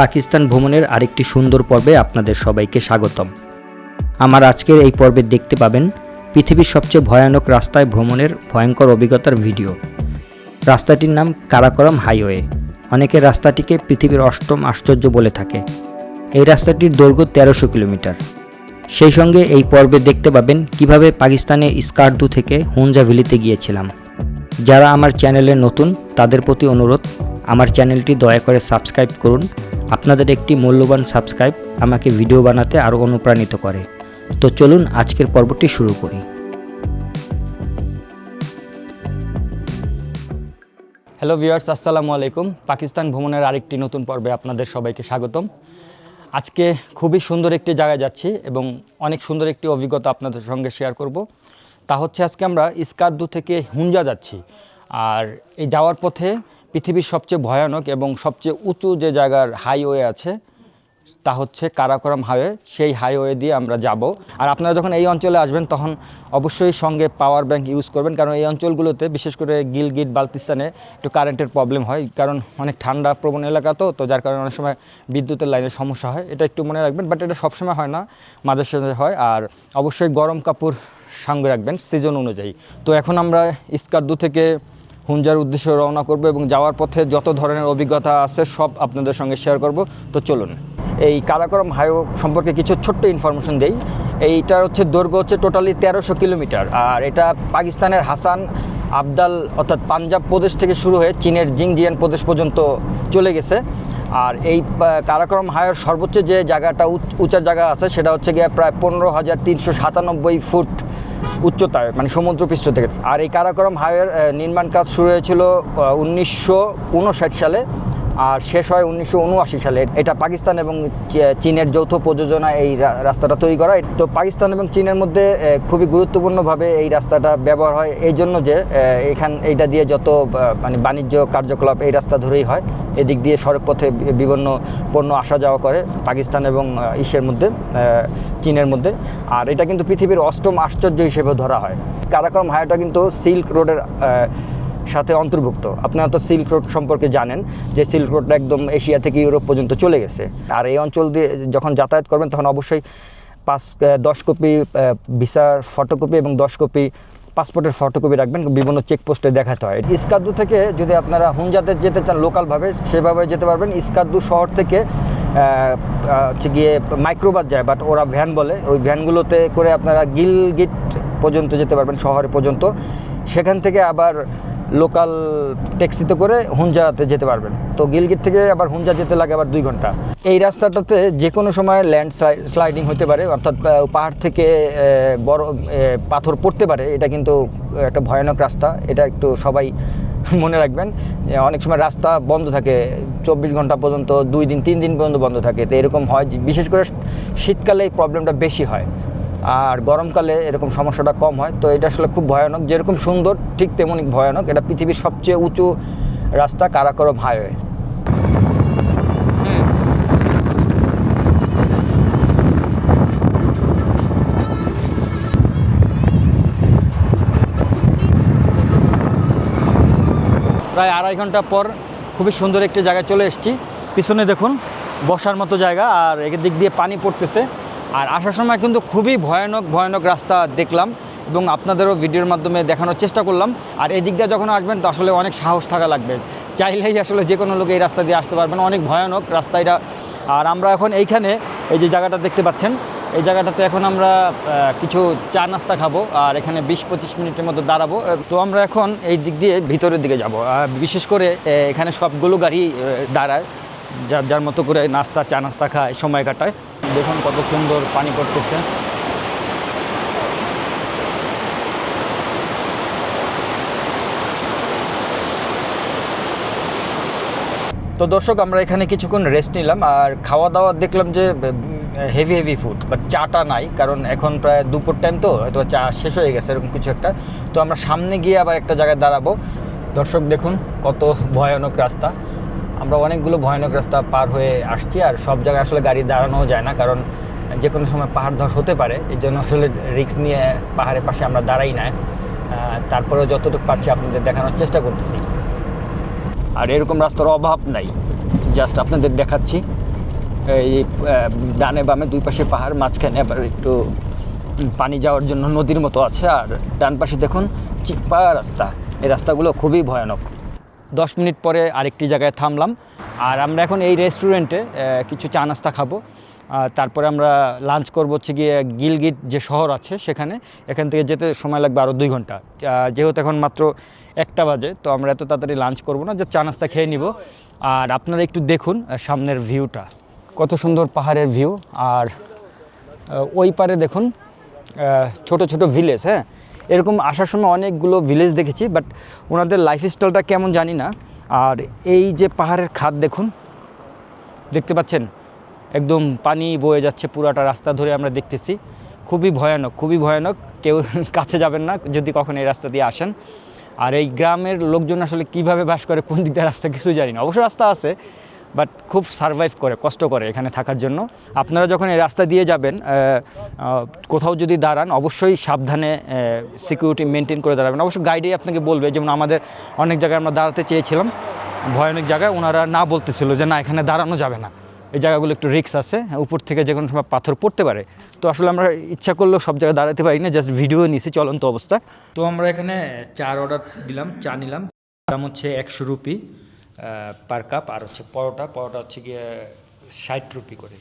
পাকিস্তান ভ্রমণের আরেকটি সুন্দর পর্বে আপনাদের সবাইকে স্বাগতম। আমার আজকের এই পর্বে দেখতে পাবেন পৃথিবীর সবচেয়ে ভয়ানক রাস্তায় ভ্রমণের ভয়ঙ্কর অভিজ্ঞতার ভিডিও। রাস্তাটির নাম কারাকরম হাইওয়ে। অনেকে রাস্তাটিকে পৃথিবীর অষ্টম আশ্চর্য বলে থাকে। এই রাস্তাটির দৈর্ঘ্য তেরোশো কিলোমিটার। সেই সঙ্গে এই পর্বে দেখতে পাবেন কীভাবে পাকিস্তানের স্কার্দু থেকে হুঞ্জা ভ্যালিতে গিয়েছিলাম। যারা আমার চ্যানেলে নতুন, তাদের প্রতি অনুরোধ আমার চ্যানেলটি দয়া করে সাবস্ক্রাইব করুন। আপনাদের একটি মূল্যবান সাবস্ক্রাইব আমাকে ভিডিও বানাতে আরও অনুপ্রাণিত করে। তো চলুন আজকের পর্বটি শুরু করি। হ্যালো ভিউয়ার্স আসসালামু আলাইকুম। পাকিস্তান ভ্রমণের আরেকটি নতুন পর্বে আপনাদের সবাইকে স্বাগতম। আজকে খুবই সুন্দর একটি জায়গায় যাচ্ছি এবং অনেক সুন্দর একটি অভিজ্ঞতা আপনাদের সঙ্গে শেয়ার করব। তা হচ্ছে আজকে আমরা ইস্কাদ্দু থেকে হুঞ্জা যাচ্ছি। আর এই যাওয়ার পথে পৃথিবীর সবচেয়ে ভয়ানক এবং সবচেয়ে উঁচু যে জায়গার হাইওয়ে আছে, তা হচ্ছে কারাকরম হাইওয়ে সেই হাইওয়ে দিয়ে আমরা যাব। আর আপনারা যখন এই অঞ্চলে আসবেন, তখন অবশ্যই সঙ্গে পাওয়ার ব্যাংক ইউজ করবেন। কারণ এই অঞ্চলগুলোতে বিশেষ করে গিলগিট, বালতিস্তানে একটু কারেন্টের প্রবলেম হয়। কারণ অনেক ঠান্ডা, প্রবণ এলাকা তো তো যার কারণে অনেক সময় বিদ্যুতের লাইনের সমস্যা হয়। এটা একটু মনে রাখবেন বাট এটা সবসময় হয় না। মাঝে সাঝে হয়। আর অবশ্যই গরম কাপড় সঙ্গে রাখবেন সিজন অনুযায়ী। তো এখন আমরা ইস্কার্দু থেকে হুঞ্জার উদ্দেশ্যে রওনা করব এবং যাওয়ার পথে যত ধরনের অভিজ্ঞতা আছে সব আপনাদের সঙ্গে শেয়ার করব। তো চলুন, এই কারাকরম হাইওয়ে সম্পর্কে কিছু ছোট্ট ইনফরমেশন দেই। এইটার হচ্ছে দৈর্ঘ্য হচ্ছে টোটালি তেরোশো কিলোমিটার। আর এটা পাকিস্তানের হাসান আবদাল অর্থাৎ পাঞ্জাব প্রদেশ থেকে শুরু হয়ে চীনের জিংজিয়ান প্রদেশ পর্যন্ত চলে গেছে। আর এই কারাকরম হাইওয়ের সর্বোচ্চ যে জায়গাটা উঁচা জায়গা আছে সেটা হচ্ছে গিয়ে প্রায় পনেরো হাজার তিনশো সাতানব্বই ফুট উচ্চতায় মানে সমুদ্রপৃষ্ঠ থেকে। আর এই কারাকরম হাইওয়ের নির্মাণ কাজ শুরু হয়েছিল উনিশশো উনষাট সালে আর শেষ হয় উনিশশো উনআশি সালে। এটা পাকিস্তান এবং চীনের যৌথ প্রযোজনা এই রাস্তাটা তৈরি করা। তো পাকিস্তান এবং চীনের মধ্যে খুবই গুরুত্বপূর্ণভাবে এই রাস্তাটা ব্যবহার হয়। এই জন্য যে এখান, এইটা দিয়ে যত মানে বাণিজ্য কার্যকলাপ এই রাস্তা ধরেই হয়। এদিক দিয়ে সড়ক পথে বিভিন্ন পণ্য আসা যাওয়া করে পাকিস্তান এবং ইসের মধ্যে চীনের মধ্যে। আর এটা কিন্তু পৃথিবীর অষ্টম আশ্চর্য হিসেবে ধরা হয়। কারাকরম হাইওয়েটা কিন্তু সিল্ক রোডের সাথে অন্তর্ভুক্ত। আপনারা তো সিল্ক রোড সম্পর্কে জানেন যে সিল্ক রোডটা একদম এশিয়া থেকে ইউরোপ পর্যন্ত চলে গেছে। আর এই অঞ্চল দিয়ে যখন যাতায়াত করবেন, তখন অবশ্যই পাঁচ দশ কপি ভিসার ফটোকপি এবং দশ কপি পাসপোর্টের ফটোকপি রাখবেন, বিভিন্ন চেকপোস্টে দেখাতে হয়। ইস্কাদ্দু থেকে যদি আপনারা হুঞ্জাতে যেতে চান লোকালভাবে সেভাবে যেতে পারবেন। ইস্কাদ্দু শহর থেকে হচ্ছে গিয়ে মাইক্রোবাস যায় বাট ওরা ভ্যান বলে। ওই ভ্যানগুলোতে করে আপনারা গিলগিট পর্যন্ত যেতে পারবেন, শহরে পর্যন্ত। সেখান থেকে আবার লোকাল ট্যাক্সিতে করে হুঞ্জাতে যেতে পারবেন। তো গিলগিট থেকে আবার হুঞ্জা যেতে লাগে আবার দুই ঘণ্টা। এই রাস্তাটাতে যে কোনো সময় ল্যান্ড স্লাইডিং হতে পারে, অর্থাৎ পাহাড় থেকে বড় পাথর পড়তে পারে, এটা কিন্তু একটা ভয়ানক রাস্তা, এটা একটু সবাই মনে রাখবেন। অনেক সময় রাস্তা বন্ধ থাকে, চব্বিশ ঘণ্টা পর্যন্ত, দুই দিন, তিন দিন পর্যন্ত বন্ধ থাকে, তো এরকম হয় বিশেষ করে শীতকালে এই প্রবলেমটা বেশি হয়, আর গরমকালে এরকম সমস্যাটা কম হয়, তো এটা আসলে খুব ভয়ানক, যেরকম সুন্দর, ঠিক তেমনই ভয়ানক, এটা পৃথিবীর সবচেয়ে উঁচু রাস্তা কারাকরম হাইওয়ে। প্রায় আড়াই ঘণ্টা পর খুবই সুন্দর একটি জায়গায় চলে এসেছি। পিছনে দেখুন, বসার মতো জায়গা আর এর দিক দিয়ে পানি পড়তেছে। আর আসার সময় কিন্তু খুবই ভয়ানক ভয়ানক রাস্তা দেখলাম এবং আপনাদেরও ভিডিওর মাধ্যমে দেখানোর চেষ্টা করলাম। আর এই দিক দিয়ে যখন আসবেন তো আসলে অনেক সাহস থাকা লাগবে। চাইলেই আসলে যে কোনো লোক এই রাস্তা দিয়ে আসতে পারবেন, অনেক ভয়ানক রাস্তা এটা। আর আমরা এখন এইখানে এই যে জায়গাটা দেখতে পাচ্ছেন এই জায়গাটাতে এখন আমরা কিছু চা নাস্তা খাব আর এখানে বিশ পঁচিশ মিনিটের মতো দাঁড়াবো। তো আমরা এখন এই দিক দিয়ে ভিতরের দিকে যাব। বিশেষ করে এখানে সবগুলো গাড়ি দাঁড়ায়। যার যার মতো করে নাস্তা, চা নাস্তা খায়, সময় কাটায়। দেখুন কত সুন্দর পানি পড়তেছে। তো দর্শক, আমরা এখানে কিছুক্ষণ রেস্ট নিলাম। আর খাওয়া দাওয়া দেখলাম যে হেভি হেভি ফুড বাট চাটা নাই, কারণ এখন প্রায় দুপুর টাইম তো হয়তো চা শেষ হয়ে গেছে, এরকম কিছু একটা। তো আমরা সামনে গিয়ে আবার একটা জায়গায় দাঁড়াবো। দর্শক, দেখুন কত ভয়ানক রাস্তা। আমরা অনেকগুলো ভয়ানক রাস্তা পার হয়ে আসছি, আর সব জায়গায় আসলে গাড়ি দাঁড়ানোও যায় না, কারণ যে কোনো সময় পাহাড় ধস হতে পারে, এই জন্য আসলে রিস্ক নিয়ে পাহাড়ের পাশে আমরা দাঁড়াই না। তারপরেও যতটুকু পারছি আপনাদের দেখানোর চেষ্টা করতেছি। আর এরকম রাস্তার অভাব নাই জাস্ট আপনাদের দেখাচ্ছি। এই ডানে বামে দুই পাশে পাহাড়, মাঝখানে আবার একটু পানি যাওয়ার জন্য নদীর মতো আছে। আর ডান পাশে দেখুন চিকপা রাস্তা। এই রাস্তাগুলো খুবই ভয়ানক। দশ মিনিট পরে আরেকটি জায়গায় থামলাম। আর আমরা এখন এই রেস্টুরেন্টে কিছু চা নাস্তা খাব। আর তারপরে আমরা লাঞ্চ করব হচ্ছে গিয়ে গিলগিট যে শহর আছে সেখানে। এখান থেকে যেতে সময় লাগবে আরও দুই ঘণ্টা। যেহেতু এখন মাত্র একটা বাজে, তো আমরা এত তাড়াতাড়ি লাঞ্চ করব না যে চা নাস্তা খেয়ে নিব। আর আপনারা একটু দেখুন সামনের ভিউটা। কত সুন্দর পাহাড়ের ভিউ। আর ওই পারে দেখুন ছোট ছোট ভিলেজ হ্যাঁ? এরকম আসার সময় অনেকগুলো ভিলেজ দেখেছি বাট ওনাদের লাইফ লাইফস্টাইলটা কেমন জানি না। আর এই যে পাহাড়ের খাদ দেখুন, দেখতে পাচ্ছেন? একদম পানি বয়ে যাচ্ছে পুরাটা রাস্তা ধরে আমরা দেখতেছি। খুবই ভয়ানক খুবই ভয়ানক। কেউ কাছে যাবেন না, যদি কখন এই রাস্তা দিয়ে আসেন। আর এই গ্রামের লোকজন আসলে কীভাবে বাস করে, কোন দিক দিয়ে রাস্তা, কিছু জানি না। অবশ্য রাস্তা আছে বাট খুব সারভাইভ করে, কষ্ট করে এখানে থাকার জন্য। আপনারা যখন এই রাস্তা দিয়ে যাবেন কোথাও যদি দাঁড়ান, অবশ্যই সাবধানে সিকিউরিটি মেনটেন করে দাঁড়াবেন। অবশ্য গাইডেই আপনাকে বলবে, যেমন আমাদের অনেক জায়গায় আমরা দাঁড়াতে চেয়েছিলাম, ভয়ানক জায়গায় ওনারা না বলতেছিল যে না, এখানে দাঁড়ানো যাবে না। এই জায়গাগুলো একটু রিক্স আছে, উপর থেকে যে কোনো সময় পাথর পড়তে পারে। তো আসলে আমরা ইচ্ছা করলেও সব জায়গায় দাঁড়াতে পারি না জাস্ট ভিডিও নিছি চলন্ত অবস্থা। তো আমরা এখানে চার অর্ডার দিলাম, চা নিলাম। দাম হচ্ছে একশো রুপি। পার কাপ আর হচ্ছে পরোটা পরোটা হচ্ছে গিয়ে ষাট রুপি করে।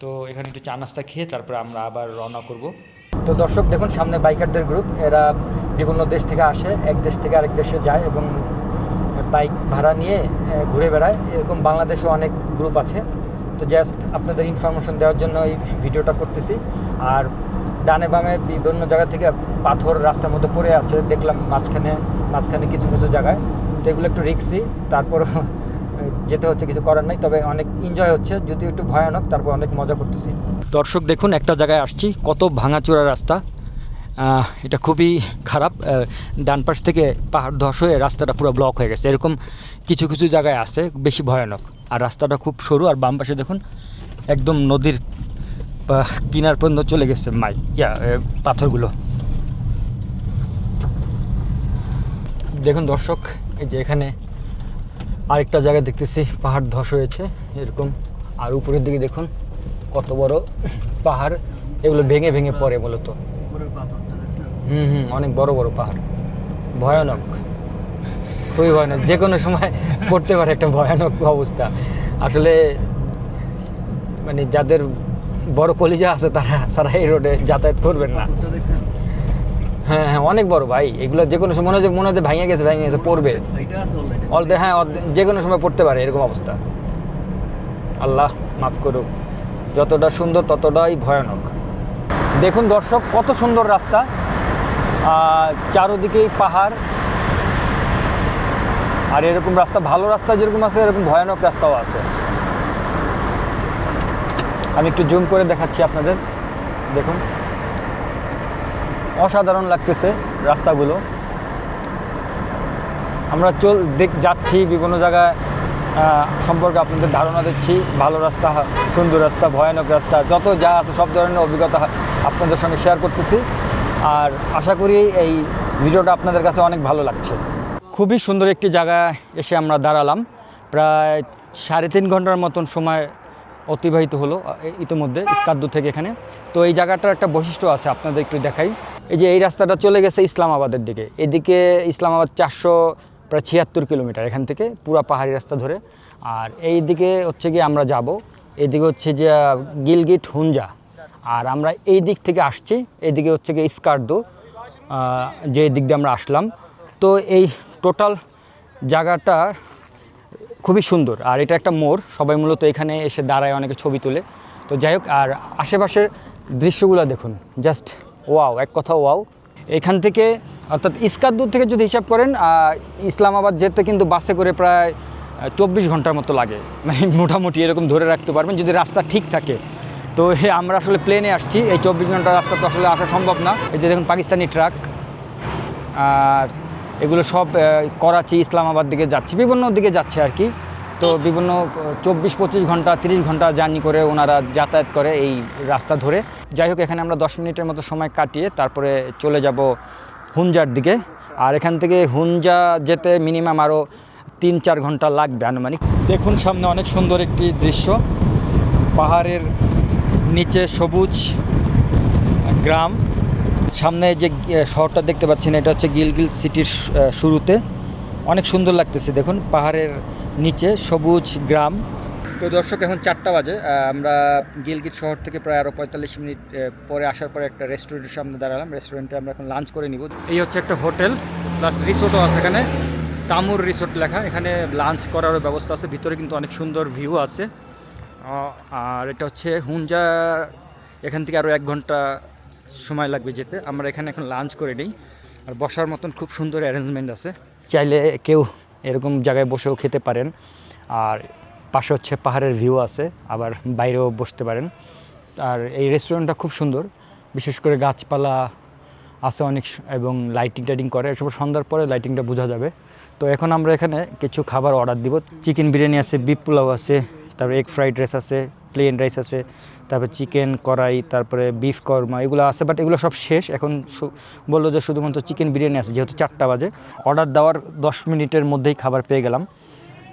তো এখানে একটু চা নাস্তা খেয়ে তারপরে আমরা আবার রওনা করব। তো দর্শক, দেখুন, সামনে বাইকারদের গ্রুপ এরা বিভিন্ন দেশ থেকে আসে, এক দেশ থেকে আরেক দেশে যায় এবং বাইক ভাড়া নিয়ে ঘুরে বেড়ায়। এরকম বাংলাদেশে অনেক গ্রুপ আছে। তো জাস্ট আপনাদের ইনফরমেশন দেওয়ার জন্য এই ভিডিওটা করতেছি। আর ডানে বামে বিভিন্ন জায়গা থেকে পাথর রাস্তার মধ্যে পড়ে আছে, দেখলাম মাঝখানে মাঝখানে কিছু কিছু জায়গায়। তো এগুলো একটু রিক্সি তারপর যেতে হচ্ছে, কিছু করার নাই। তবে অনেক এনজয় হচ্ছে, যদিও একটু ভয়ানক, তারপর অনেক মজা করতেছি। দর্শক, দেখুন, একটা জায়গায় আসছি, কত ভাঙাচোরা রাস্তা। এটা খুবই খারাপ। ডান পাশ থেকে পাহাড় ধস হয়ে রাস্তাটা পুরো ব্লক হয়ে গেছে। এরকম কিছু কিছু জায়গায় আছে, বেশি ভয়ানক। আর রাস্তাটা খুব সরু, আর বাম পাশে দেখুন, একদম নদীর কিনার পর্যন্ত চলে গেছে মাই, ইয়া পাথরগুলো। দেখুন দর্শক এই যে এখানে আরেকটা জায়গায় দেখতেছি পাহাড় ধস হয়েছে এরকম। আর উপরের দিকে দেখুন কত বড় পাহাড় এগুলো ভেঙে ভেঙে পড়ে মূলত। হুম হুম অনেক বড় বড় পাহাড়। ভয়ানক। খুবই ভয়ানক। যে কোনো সময় পড়তে পারে একটা ভয়ানক অবস্থা। আসলে মানে যাদের বড় কলিজা আছে তারা সারা এই রোডে যাতায়াত করবেন না। হ্যাঁ হ্যাঁ অনেক বড় ভাই। এগুলো যে কোনো সময় মনে হচ্ছে মনে হচ্ছে ভেঙে গেছে ভেঙে গেছে, পড়বে। অলদে হ্যাঁ যে কোনো সময় পড়তে পারে এরকম অবস্থা। আল্লাহ মাফ করুক। যতটা সুন্দর, ততটাই ভয়ানক। দেখুন দর্শক, কত সুন্দর রাস্তা। চারোদিকেই পাহাড়। আর এরকম রাস্তা, ভালো রাস্তা যেরকম আছে, এরকম ভয়ানক রাস্তাও আছে। আমি একটু জুম করে দেখাচ্ছি আপনাদের। দেখুন। অসাধারণ লাগতেছে রাস্তাগুলো। আমরা চল দেখ যাচ্ছি বিভিন্ন জায়গায় সম্পর্কে আপনাদের ধারণা দিচ্ছি। ভালো রাস্তা, সুন্দর রাস্তা, ভয়ানক রাস্তা, যত যা আছে সব ধরনের অভিজ্ঞতা আপনাদের সঙ্গে শেয়ার করতেছি। আর আশা করি এই ভিডিওটা আপনাদের কাছে অনেক ভালো লাগছে। খুবই সুন্দর একটি জায়গায় এসে আমরা দাঁড়ালাম। প্রায় সাড়ে তিন ঘণ্টার মতন সময় অতিবাহিত হলো ইতিমধ্যে ইস্কাদ্দু থেকে এখানে। তো এই জায়গাটার একটা বৈশিষ্ট্য আছে, আপনাদের একটু দেখাই। এই যে এই রাস্তাটা চলে গেছে ইসলামাবাদের দিকে। এদিকে ইসলামাবাদ চারশো প্রায় ছিয়াত্তর কিলোমিটার, এখান থেকে পুরো পাহাড়ি রাস্তা ধরে। আর এই দিকে হচ্ছে গিয়ে আমরা যাব, এদিকে হচ্ছে যে, গিলগিট হুঞ্জা আর আমরা এই দিক থেকে আসছি, এদিকে হচ্ছে গিয়ে ইস্কার্দু যে দিক দিয়ে আমরা আসলাম। তো এই টোটাল জায়গাটা খুবই সুন্দর। আর এটা একটা মোড়, সবাই মূলত এখানে এসে দাঁড়ায়, অনেকে ছবি তোলে। তো যাই হোক, আর আশেপাশের দৃশ্যগুলো দেখুন, জাস্ট ওয়াও, এক কথা ওয়াও। এখান থেকে, অর্থাৎ ইস্কাদ্দুর থেকে যদি হিসাব করেন ইসলামাবাদ যেতে কিন্তু বাসে করে প্রায় চব্বিশ ঘণ্টার মতো লাগে। মানে মোটামুটি এরকম ধরে রাখতে পারবেন যদি রাস্তা ঠিক থাকে। তো হে, আমরা আসলে প্লেনে আসছি। এই চব্বিশ ঘণ্টা রাস্তা তো আসলে আসা সম্ভব না। এই যে দেখুন, পাকিস্তানি ট্রাক আর এগুলো সব করাচি, ইসলামাবাদ দিকে যাচ্ছে, বিভিন্ন দিকে যাচ্ছে আর কি। তো বিভিন্ন চব্বিশ, পঁচিশ ঘণ্টা, তিরিশ ঘণ্টা জার্নি করে ওনারা যাতায়াত করে এই রাস্তা ধরে। যাই হোক, এখানে আমরা দশ মিনিটের মতো সময় কাটিয়ে তারপরে চলে যাব হুঞ্জার দিকে। আর এখান থেকে হুঞ্জা যেতে মিনিমাম আরও তিন, চার ঘণ্টা লাগবে আনুমানিক। দেখুন, সামনে অনেক সুন্দর একটি দৃশ্য। পাহাড়ের নিচে সবুজ গ্রাম। সামনে যে শহরটা দেখতে পাচ্ছেন, এটা হচ্ছে গিলগিল সিটির শুরুতে। অনেক সুন্দর লাগতেছে, দেখুন। পাহাড়ের নিচে সবুজ গ্রাম। তো দর্শক, এখন চারটা বাজে। আমরা গিলগিট শহর থেকে প্রায় আরও পঁয়তাল্লিশ মিনিট পরে আসার পরে একটা রেস্টুরেন্টের সামনে দাঁড়ালাম। রেস্টুরেন্টে আমরা এখন লাঞ্চ করে নিব। এই হচ্ছে একটা হোটেল প্লাস রিসোর্টও আছে এখানে। তামুর রিসোর্ট লেখা। এখানে লাঞ্চ করারও ব্যবস্থা আছে। ভিতরে কিন্তু অনেক সুন্দর ভিউ আছে। আর এটা হচ্ছে হুঞ্জা এখান থেকে আরও এক ঘণ্টা সময় লাগবে যেতে। আমরা এখানে এখন লাঞ্চ করে নিই। আর বসার মতন খুব সুন্দর অ্যারেঞ্জমেন্ট আছে। চাইলে কেউ এরকম জায়গায় বসেও খেতে পারেন। আর পাশে হচ্ছে পাহাড়ের ভিউ আছে, আবার বাইরেও বসতে পারেন। আর এই রেস্টুরেন্টটা খুব সুন্দর। বিশেষ করে গাছপালা আছে অনেক এবং লাইটিং টাইটিং করে। এসব সন্ধ্যার পরে লাইটিংটা বোঝা যাবে। তো এখন আমরা এখানে কিছু খাবার অর্ডার দিব। চিকেন বিরিয়ানি আছে বিপ পোলাও আছে, তারপর এগ ফ্রাইড রাইস আছে প্লেন রাইস আছে, তারপরে চিকেন কড়াই, তারপরে বিফ কর্মা এগুলো আছে বাট এগুলো সব শেষ। এখন বলল যে শুধুমাত্র চিকেন বিরিয়ানি আছে, যেহেতু চারটা বাজে। অর্ডার দেওয়ার দশ মিনিটের মধ্যেই খাবার পেয়ে গেলাম।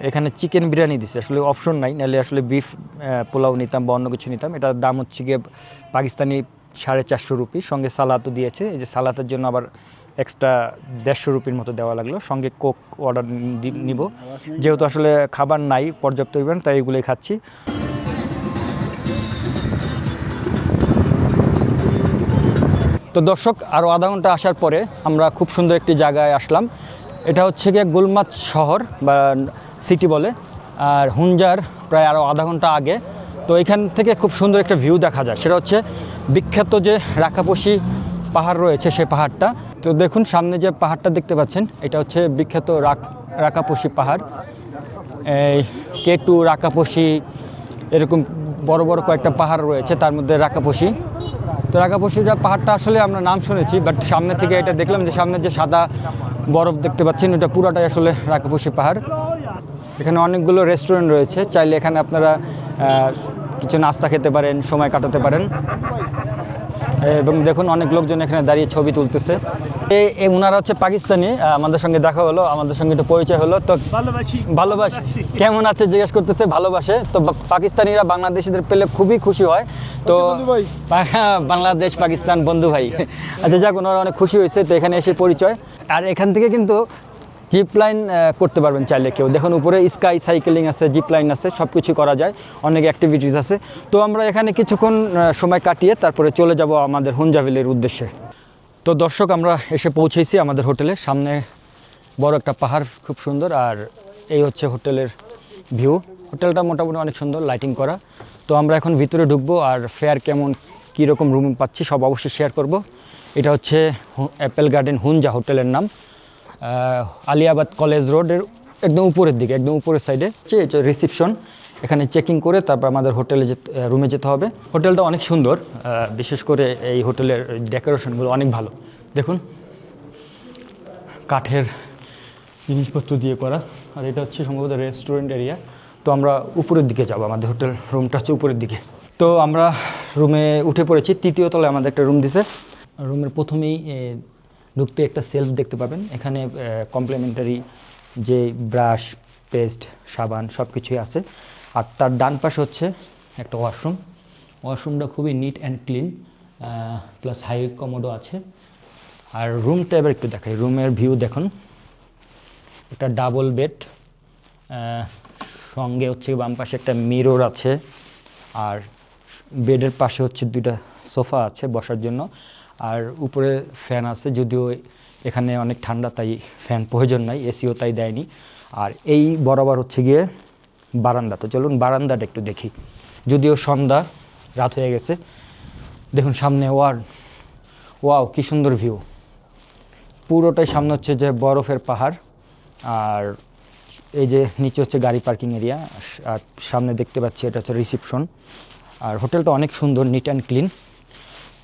এখানে চিকেন বিরিয়ানি দিছে, আসলে অপশন নাই, নাহলে আসলে বিফ পোলাও নিতাম বা অন্য কিছু নিতাম। এটার দাম হচ্ছে গিয়ে পাকিস্তানি সাড়ে চারশো রুপি, সঙ্গে সালাদও দিয়েছে। এই যে সালাতের জন্য আবার এক্সট্রা দেড়শো রুপির মতো দেওয়া লাগল। সঙ্গে কোক অর্ডার নিব। যেহেতু আসলে খাবার নাই, পর্যাপ্ত পরিমাণ, তাই এগুলোই খাচ্ছি। তো দর্শক আরও আধা ঘণ্টা আসার পরে আমরা খুব সুন্দর একটি জায়গায় আসলাম। এটা হচ্ছে গিয়ে গুলমাত শহর বা সিটি বলে। আর হুঞ্জার প্রায় আরও আধা ঘণ্টা আগে। তো এখান থেকে খুব সুন্দর একটা ভিউ দেখা যায়। সেটা হচ্ছে বিখ্যাত যে রাখাপসি পাহাড় রয়েছে সেই পাহাড়টা। তো দেখুন, সামনে যে পাহাড়টা দেখতে পাচ্ছেন, এটা হচ্ছে বিখ্যাত রাক রাকাপসি পাহাড়। এই কেটু টু এরকম বড় বড় কয়েকটা পাহাড় রয়েছে, তার মধ্যে রাকাপসি তো রাকাপসিটা পাহাড়টা আসলে আমরা নাম শুনেছি বাট সামনে থেকে এটা দেখলাম যে সামনে যে সাদা বরফ দেখতে পাচ্ছেন, ওটা পুরাটাই আসলে রাকাপসি পাহাড়। এখানে অনেকগুলো রেস্টুরেন্ট রয়েছে, চাইলে এখানে আপনারা কিছু নাস্তা খেতে পারেন, সময় কাটাতে পারেন। এবং দেখুন অনেক লোকজন এখানে দাঁড়িয়ে ছবি তুলতেছে। এ- এ ওনারা হচ্ছে পাকিস্তানি আমাদের সঙ্গে দেখা হলো আমাদের সঙ্গে একটু পরিচয় হলো। তো ভালোবাসি। ভালোবাসে। কেমন আছে জিজ্ঞেস করতেছে ভালোবাসে। তো পাকিস্তানিরা বাংলাদেশিদের পেলে খুবই খুশি হয়। তো বাংলাদেশ পাকিস্তান বন্ধু ভাই। আচ্ছা যাক ওনারা অনেক খুশি হয়েছে তো এখানে এসে পরিচয়। আর এখান থেকে কিন্তু জিপ লাইন করতে পারবেন চাইলে কেউ। দেখুন, উপরে স্কাই সাইকেলিং আছে, জিপ লাইন আছে সব কিছু করা যায়। অনেক অ্যাক্টিভিটিস আছে। তো আমরা এখানে কিছুক্ষণ সময় কাটিয়ে তারপরে চলে যাব আমাদের হুঞ্জাভিলের উদ্দেশ্যে। তো দর্শক, আমরা এসে পৌঁছেছি আমাদের হোটেলে। সামনে বড় একটা পাহাড়, খুব সুন্দর। আর এই হচ্ছে হোটেলের ভিউ হোটেলটা মোটামুটি অনেক সুন্দর লাইটিং করা। তো আমরা এখন ভিতরে ঢুকবো আর ফেয়ার কেমন, কীরকম রুম পাচ্ছি, সব অবশ্যই শেয়ার করব। এটা হচ্ছে অ্যাপেল গার্ডেন হুঞ্জা হোটেলের নাম। আলিয়াবাদ কলেজ রোডের একদম উপরের দিকে, একদম উপরের সাইডে যে রিসিপশন এখানে চেকিং করে তারপর আমাদের হোটেলে রুমে যেতে হবে। হোটেলটা অনেক সুন্দর বিশেষ করে এই হোটেলের ডেকোরেশনগুলো অনেক ভালো। দেখুন, কাঠের জিনিসপত্র দিয়ে করা। আর এটা হচ্ছে সম্ভবত রেস্টুরেন্ট এরিয়া তো আমরা উপরের দিকে যাব, আমাদের হোটেল রুমটা হচ্ছে উপরের দিকে। তো আমরা রুমে উঠে পড়েছি, তৃতীয় তলায় আমাদের একটা রুম দিছে। রুমের প্রথমেই ঢুকতে একটা সেলফ দেখতে পাবেন। এখানে কমপ্লিমেন্টারি যে ব্রাশ পেস্ট সাবান সব কিছুই আছে। আর তার ডান পাশে হচ্ছে একটা ওয়াশরুম ওয়াশরুমটা খুবই neat and clean plus high কমোডও আছে। আর রুমটা এবার একটু দেখাই। রুমের ভিউ দেখুন। একটা ডাবল বেড সঙ্গে হচ্ছে বাম পাশে একটা মিরর আছে। আর বেডের পাশে হচ্ছে দুইটা সোফা আছে বসার জন্য। আর উপরে ফ্যান আছে, যদিও এখানে অনেক ঠান্ডা, তাই ফ্যান প্রয়োজন নাই, এসিও তাই দেয়নি। আর এই বরাবর হচ্ছে গিয়ে বারান্দা। তো চলুন বারান্দাটা একটু দেখি। যদিও সন্ধ্যা, রাত হয়ে গেছে। দেখুন সামনে ওয়ার ওয়াও, কি সুন্দর ভিউ। পুরোটাই সামনে হচ্ছে যে বরফের পাহাড়। আর এই যে নিচে হচ্ছে গাড়ি পার্কিং এরিয়া। আর সামনে দেখতে পাচ্ছি, এটা হচ্ছে রিসিপশন। আর হোটেলটা অনেক সুন্দর, নিট অ্যান্ড ক্লিন।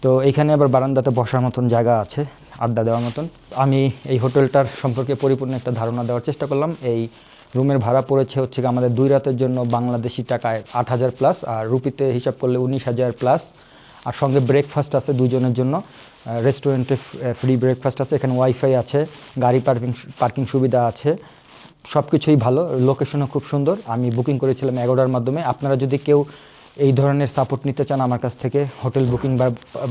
তো এইখানে আবার বারান্দাতে বসার মতন জায়গা আছে, আড্ডা দেওয়ার মতন। আমি এই হোটেলটার সম্পর্কে পরিপূর্ণ একটা ধারণা দেওয়ার চেষ্টা করলাম। এই রুমের ভাড়া পড়েছে হচ্ছে আমাদের দুই রাতের জন্য বাংলাদেশি টাকায় আট হাজার প্লাস, আর রুপিতে হিসাব করলে উনিশ হাজার প্লাস। আর সঙ্গে ব্রেকফাস্ট আছে দুজনের জন্য রেস্টুরেন্টে ফ্রি ব্রেকফাস্ট আছে, এখানে ওয়াইফাই আছে, গাড়ি পার্কিং পার্কিং সুবিধা আছে সব কিছুই ভালো, লোকেশনও খুব সুন্দর। আমি বুকিং করেছিলাম এগারোটার মাধ্যমে। আপনারা যদি কেউ এই ধরনের সাপোর্ট নিতে চান আমার কাছ থেকে হোটেল বুকিং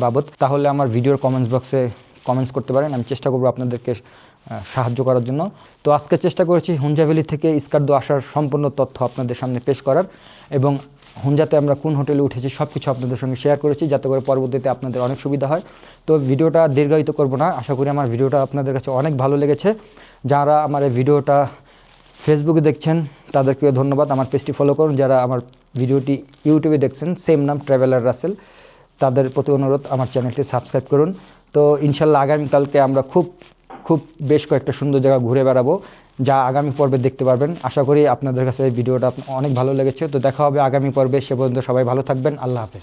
বাবদ, তাহলে আমার ভিডিওর কমেন্টস বক্সে কমেন্টস করতে পারেন। আমি চেষ্টা করব আপনাদেরকে সাহায্য করার জন্য। তো আজকে চেষ্টা করেছি হুঞ্জা ভ্যালি থেকে ইস্কার্দো আসার সম্পূর্ণ তথ্য আপনাদের সামনে পেশ করার এবং হুঞ্জাতে আমরা কোন হোটেলে উঠেছি সব কিছু আপনাদের সঙ্গে শেয়ার করেছি যাতে করে পরবর্তীতে আপনাদের অনেক সুবিধা হয়। তো ভিডিওটা দীর্ঘায়িত করব না। আশা করি আমার ভিডিওটা আপনাদের কাছে অনেক ভালো লেগেছে। যারা আমার এই ভিডিওটা ফেসবুকে দেখছেন, তাদেরকে ধন্যবাদ। আমার পেজটি ফলো করুন। যারা আমার ভিডিওটি ইউটিউবে দেখছেন সেম নাম ট্রাভেলার রাসেল তাদের প্রতি অনুরোধ, আমার চ্যানেলটি সাবস্ক্রাইব করুন। তো ইনশাল্লাহ আগামীকালকে আমরা খুব খুব বেশ কয়েকটা সুন্দর জায়গা ঘুরে বেড়াবো, যা আগামী পর্বে দেখতে পারবেন। আশা করি আপনাদের কাছে ভিডিওটা অনেক ভালো লেগেছে। তো দেখা হবে আগামী পর্বে। সে পর্যন্ত সবাই ভালো থাকবেন। আল্লাহ হাফেজ।